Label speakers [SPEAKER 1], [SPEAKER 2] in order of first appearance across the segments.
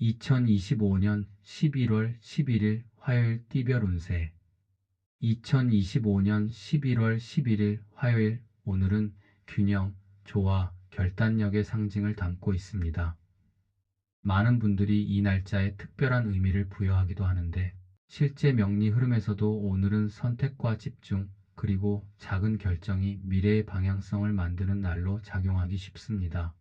[SPEAKER 1] 2025년 11월 11일 화요일 띠별 운세 2025년 11월 11일 화요일 오늘은 균형, 조화, 결단력의 상징을 담고 있습니다. 많은 분들이 이 날짜에 특별한 의미를 부여하기도 하는데 실제 명리 흐름에서도 오늘은 선택과 집중 그리고 작은 결정이 미래의 방향성을 만드는 날로 작용하기 쉽습니다.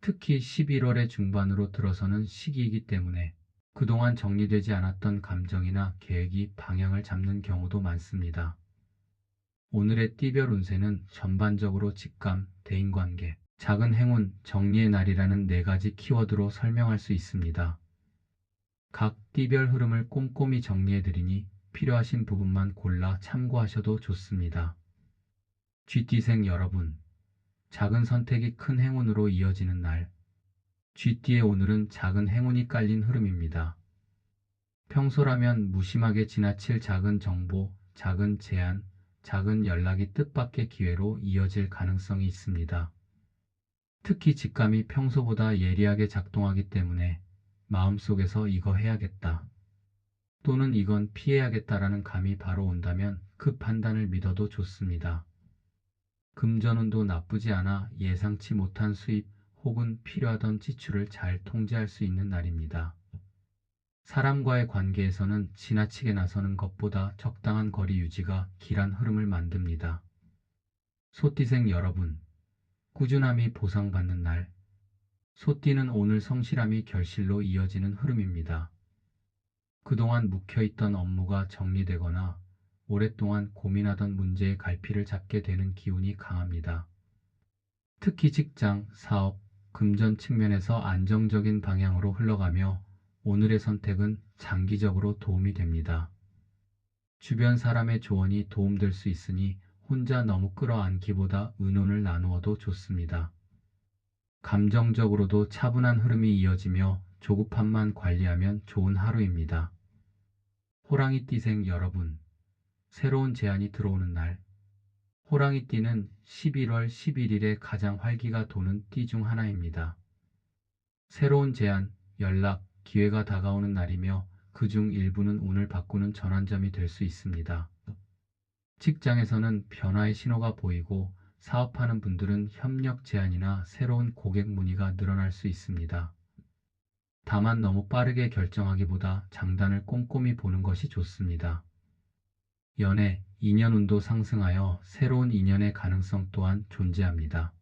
[SPEAKER 1] 특히 11월의 중반으로 들어서는 시기이기 때문에 그동안 정리되지 않았던 감정이나 계획이 방향을 잡는 경우도 많습니다. 오늘의 띠별 운세는 전반적으로 직감, 대인관계, 작은 행운, 정리의 날이라는 네 가지 키워드로 설명할 수 있습니다. 각 띠별 흐름을 꼼꼼히 정리해드리니 필요하신 부분만 골라 참고하셔도 좋습니다. 쥐띠생 여러분, 작은 선택이 큰 행운으로 이어지는 날. 쥐띠의 오늘은 작은 행운이 깔린 흐름입니다. 평소라면 무심하게 지나칠 작은 정보, 작은 제안, 작은 연락이 뜻밖의 기회로 이어질 가능성이 있습니다. 특히 직감이 평소보다 예리하게 작동하기 때문에 마음속에서 이거 해야겠다. 또는 이건 피해야겠다라는 감이 바로 온다면 그 판단을 믿어도 좋습니다. 금전운도 나쁘지 않아 예상치 못한 수입 혹은 필요하던 지출을 잘 통제할 수 있는 날입니다. 사람과의 관계에서는 지나치게 나서는 것보다 적당한 거리 유지가 길한 흐름을 만듭니다. 소띠생 여러분, 꾸준함이 보상받는 날. 소띠는 오늘 성실함이 결실로 이어지는 흐름입니다. 그동안 묵혀있던 업무가 정리되거나 오랫동안 고민하던 문제의 갈피를 잡게 되는 기운이 강합니다. 특히 직장, 사업, 금전 측면에서 안정적인 방향으로 흘러가며 오늘의 선택은 장기적으로 도움이 됩니다. 주변 사람의 조언이 도움될 수 있으니 혼자 너무 끌어안기보다 의논을 나누어도 좋습니다. 감정적으로도 차분한 흐름이 이어지며 조급함만 관리하면 좋은 하루입니다. 호랑이 띠생 여러분, 새로운 제안이 들어오는 날. 호랑이띠는 11월 11일에 가장 활기가 도는 띠 중 하나입니다. 새로운 제안, 연락, 기회가 다가오는 날이며 그 중 일부는 운을 바꾸는 전환점이 될 수 있습니다. 직장에서는 변화의 신호가 보이고 사업하는 분들은 협력 제안이나 새로운 고객 문의가 늘어날 수 있습니다. 다만 너무 빠르게 결정하기보다 장단을 꼼꼼히 보는 것이 좋습니다. 연애, 인연운도 상승하여 새로운 인연의 가능성 또한 존재합니다.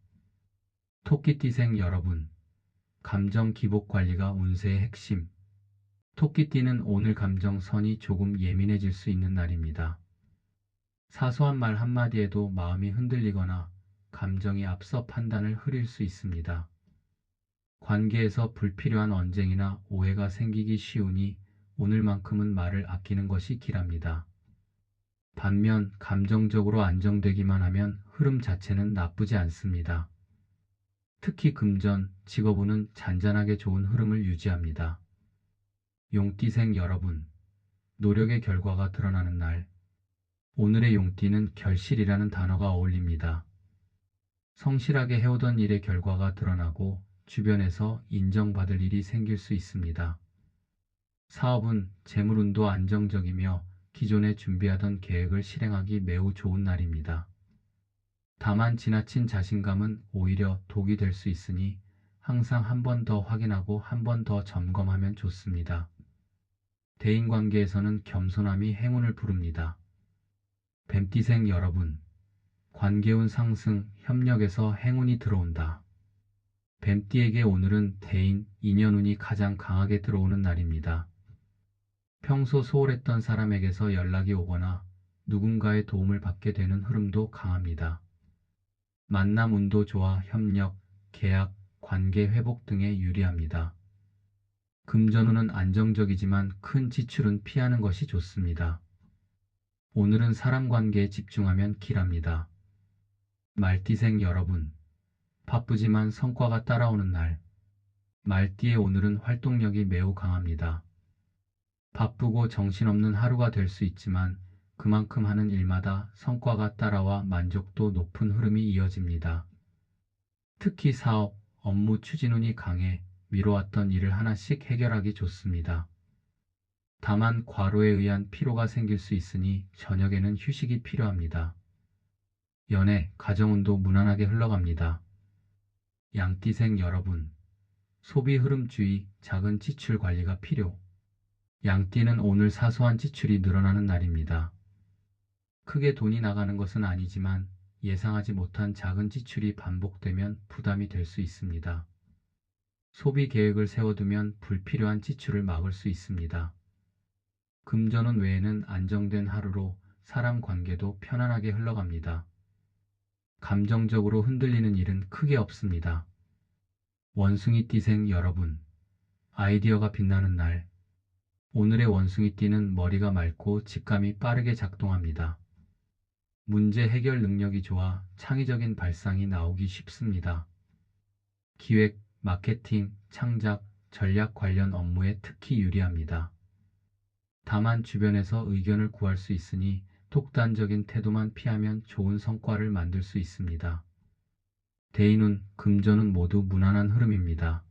[SPEAKER 1] 토끼띠생 여러분, 감정 기복 관리가 운세의 핵심. 토끼띠는 오늘 감정선이 조금 예민해질 수 있는 날입니다. 사소한 말 한마디에도 마음이 흔들리거나 감정이 앞서 판단을 흐릴 수 있습니다. 관계에서 불필요한 언쟁이나 오해가 생기기 쉬우니 오늘만큼은 말을 아끼는 것이 길합니다. 반면 감정적으로 안정되기만 하면 흐름 자체는 나쁘지 않습니다. 특히 금전, 직업운은 잔잔하게 좋은 흐름을 유지합니다. 용띠생 여러분, 노력의 결과가 드러나는 날. 오늘의 용띠는 결실이라는 단어가 어울립니다. 성실하게 해오던 일의 결과가 드러나고 주변에서 인정받을 일이 생길 수 있습니다. 사업은 재물운도 안정적이며 기존에 준비하던 계획을 실행하기 매우 좋은 날입니다. 다만 지나친 자신감은 오히려 독이 될 수 있으니 항상 한 번 더 확인하고 한 번 더 점검하면 좋습니다. 대인관계에서는 겸손함이 행운을 부릅니다. 뱀띠생 여러분, 관계운 상승, 협력에서 행운이 들어온다. 뱀띠에게 오늘은 대인, 인연운이 가장 강하게 들어오는 날입니다. 평소 소홀했던 사람에게서 연락이 오거나 누군가의 도움을 받게 되는 흐름도 강합니다. 만남 운도 좋아 협력, 계약, 관계 회복 등에 유리합니다. 금전운은 안정적이지만 큰 지출은 피하는 것이 좋습니다. 오늘은 사람 관계에 집중하면 길합니다. 말띠생 여러분, 바쁘지만 성과가 따라오는 날. 말띠의 오늘은 활동력이 매우 강합니다. 바쁘고 정신없는 하루가 될 수 있지만 그만큼 하는 일마다 성과가 따라와 만족도 높은 흐름이 이어집니다. 특히 사업, 업무 추진운이 강해 미뤄왔던 일을 하나씩 해결하기 좋습니다. 다만 과로에 의한 피로가 생길 수 있으니 저녁에는 휴식이 필요합니다. 연애, 가정운도 무난하게 흘러갑니다. 양띠생 여러분, 소비 흐름 주의, 작은 지출 관리가 필요. 양띠는 오늘 사소한 지출이 늘어나는 날입니다. 크게 돈이 나가는 것은 아니지만 예상하지 못한 작은 지출이 반복되면 부담이 될 수 있습니다. 소비 계획을 세워두면 불필요한 지출을 막을 수 있습니다. 금전운 외에는 안정된 하루로 사람 관계도 편안하게 흘러갑니다. 감정적으로 흔들리는 일은 크게 없습니다. 원숭이 띠생 여러분, 아이디어가 빛나는 날. 오늘의 원숭이 띠는 머리가 맑고 직감이 빠르게 작동합니다. 문제 해결 능력이 좋아 창의적인 발상이 나오기 쉽습니다. 기획, 마케팅, 창작, 전략 관련 업무에 특히 유리합니다. 다만 주변에서 의견을 구할 수 있으니 독단적인 태도만 피하면 좋은 성과를 만들 수 있습니다. 대인운, 금전운 모두 무난한 흐름입니다.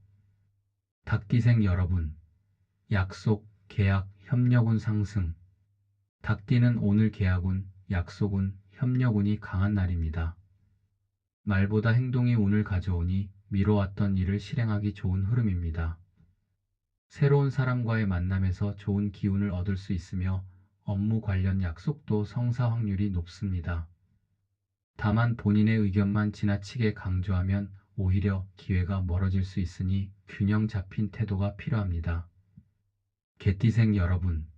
[SPEAKER 1] 닭띠생 여러분, 약속, 계약, 협력운 상승. 닭띠는 오늘 계약운, 약속운, 협력운이 강한 날입니다. 말보다 행동이 운을 가져오니 미뤄왔던 일을 실행하기 좋은 흐름입니다. 새로운 사람과의 만남에서 좋은 기운을 얻을 수 있으며 업무 관련 약속도 성사 확률이 높습니다. 다만 본인의 의견만 지나치게 강조하면 오히려 기회가 멀어질 수 있으니 균형 잡힌 태도가 필요합니다. 개띠생 여러분,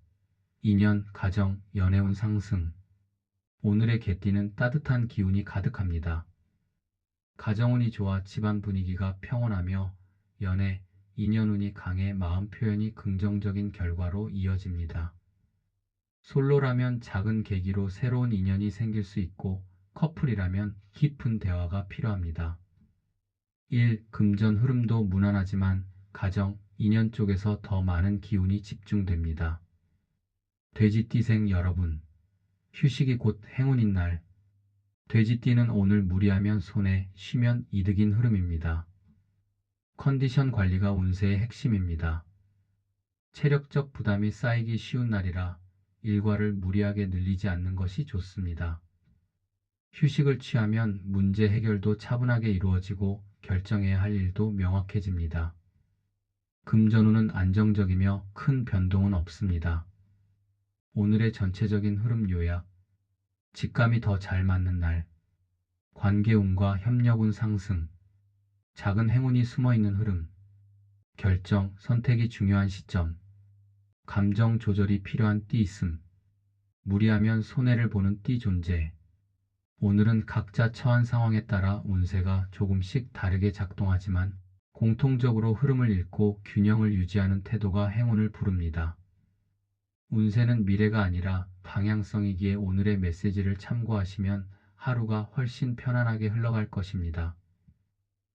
[SPEAKER 1] 인연, 가정, 연애운 상승. 오늘의 개띠는 따뜻한 기운이 가득합니다. 가정운이 좋아 집안 분위기가 평온하며 연애, 인연운이 강해 마음 표현이 긍정적인 결과로 이어집니다. 솔로라면 작은 계기로 새로운 인연이 생길 수 있고 커플이라면 깊은 대화가 필요합니다. 1. 금전 흐름도 무난하지만 가정, 인연 쪽에서 더 많은 기운이 집중됩니다. 돼지띠생 여러분, 휴식이 곧 행운인 날. 돼지띠는 오늘 무리하면 손해, 쉬면 이득인 흐름입니다. 컨디션 관리가 운세의 핵심입니다. 체력적 부담이 쌓이기 쉬운 날이라 일과를 무리하게 늘리지 않는 것이 좋습니다. 휴식을 취하면 문제 해결도 차분하게 이루어지고 결정해야 할 일도 명확해집니다. 금전운은 안정적이며 큰 변동은 없습니다. 오늘의 전체적인 흐름 요약, 직감이 더 잘 맞는 날, 관계운과 협력운 상승, 작은 행운이 숨어 있는 흐름, 결정, 선택이 중요한 시점, 감정 조절이 필요한 띠 있음, 무리하면 손해를 보는 띠 존재. 오늘은 각자 처한 상황에 따라 운세가 조금씩 다르게 작동하지만 공통적으로 흐름을 읽고 균형을 유지하는 태도가 행운을 부릅니다. 운세는 미래가 아니라 방향성이기에 오늘의 메시지를 참고하시면 하루가 훨씬 편안하게 흘러갈 것입니다.